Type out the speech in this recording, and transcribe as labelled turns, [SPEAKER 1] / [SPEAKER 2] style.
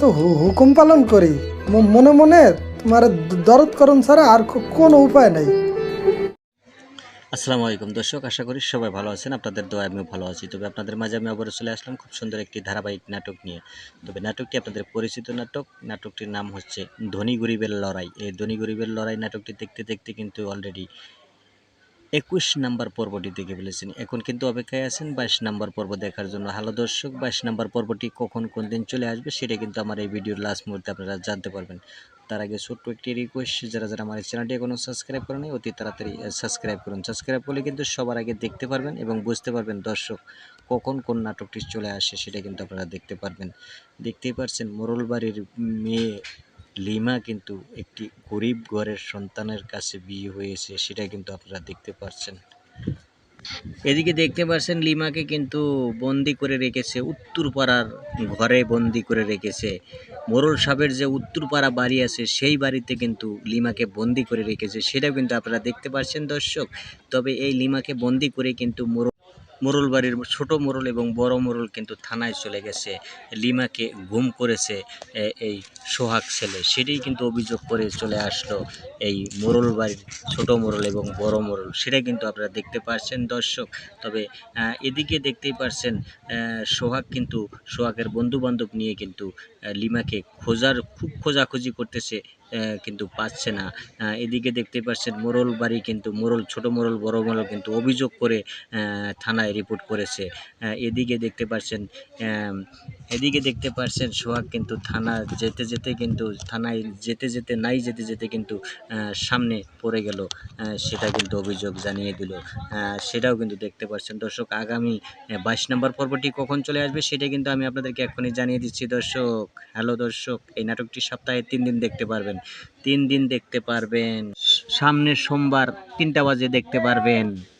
[SPEAKER 1] তো হুকুম পালন করি। মনে মনে তোমার দরদ করণ ছাড়া আর কোনো উপায় নাই।
[SPEAKER 2] আসসালামু আলাইকুম দর্শক, আশা করি সবাই ভালো আছেন। আপনাদের দোয়া আমিও ভালো আছি। তবে আপনাদের মাঝে আমি আবারও চলে আসলাম খুব সুন্দর একটি ধারাবাহিক নাটক নিয়ে। তবে নাটকটি আপনাদের পরিচিত নাটক। নাটকটির নাম হচ্ছে ধনী গরিবের লড়াই। এই ধনী গরিবের লড়াই নাটকটি দেখতে দেখতে কিন্তু অলরেডি একুশ নাম্বার পর্বটি দেখে ফেলেছেন। এখন কিন্তু অপেক্ষায় আছেন বাইশ নাম্বার পর্ব দেখার জন্য। হ্যালো দর্শক, বাইশ নাম্বার পর্বটি কখন, কোন দিন চলে আসবে সেটা কিন্তু আমার এই ভিডিওর লাস্ট মুহূর্তে আপনারা জানতে পারবেন। তার আগে ছোট্ট একটি রিকোয়েস্ট যারা যারা আমার চ্যানেলটি এখনও সাবস্ক্রাইব করেনি, অতি তাড়াতাড়ি সাবস্ক্রাইব করুন। সাবস্ক্রাইব করলে কিন্তু সবার আগে দেখতে পারবেন এবং বুঝতে পারবেন দর্শক, কখন, কোন নাটকটি চলে আসে সেটা কিন্তু আপনারা দেখতে পারবেন। দেখতেই পারছেন মোরলবাড়ির মেয়ে লিমা কিন্তু একটি গরিব ঘরের সন্তানের কাছে বিয়ে হয়েছে, সেটা কিন্তু আপনারা দেখতে পাচ্ছেন এদিকে দেখতে পাচ্ছেন লিমাকে কিন্তু বন্দি করে রেখেছে, উত্তরপাড়ার ঘরে বন্দি করে রেখেছে। মোরল সাহেবের যে উত্তরপাড়া বাড়ি আছে, সেই বাড়িতে কিন্তু লিমাকে বন্দি করে রেখেছে, সেটাও কিন্তু আপনারা দেখতে পাচ্ছেন দর্শক। তবে এই লিমাকে বন্দি করে কিন্তু মোরল মোরল বাড়ির ছোট মোরল এবং বড় মোরল কিন্তু থানায় চলে গেছে। লিমাকে গুম করেছে এই সোহাগ ছেলে। সেটাই কিন্তু অভিযোগ করে চলে আসলো এই মোরল বাড়ির ছোট মোরল এবং বড় মোরল। সেটা কিন্তু আপনারা দেখতে পাচ্ছেন দর্শক। তবে এদিকে দেখতেই পাচ্ছেন সোহাগ কিন্তু সোহাগের বন্ধু বান্ধব নিয়ে কিন্তু লিমাকে খোঁজার খুব খোঁজাখুঁজি করতেছে কিন্তু পাচ্ছে না। এদিকে দেখতে পাচ্ছেন মোরল বাড়ি কিন্তু মোরল, ছোট মোরল, বড় মোরল কিন্তু অভিযোগ করে থানায় রিপোর্ট করেছে। এদিকে দেখতে পাচ্ছেন এদিকে দেখতে পাচ্ছেন সোহাগ কিন্তু থানা যেতে যেতে কিন্তু থানায় যেতে যেতে, নাই যেতে যেতে কিন্তু সামনে পড়ে গেল। সেটা কিন্তু অভিযোগ জানিয়ে দিল। সেটাও কিন্তু দেখতে পাচ্ছেন। দর্শক, আগামী বাইশ নম্বর পর্বটি কখন চলে আসবে সেটা কিন্তু আমি আপনাদেরকে এখনই জানিয়ে দিচ্ছি। দর্শক হ্যালো দর্শক, এই নাটকটি সপ্তাহে তিন দিন দেখতে পারবেন। তিন দিন দেখতে পারবেন। সামনের সোমবার তিনটা বাজে দেখতে পারবেন।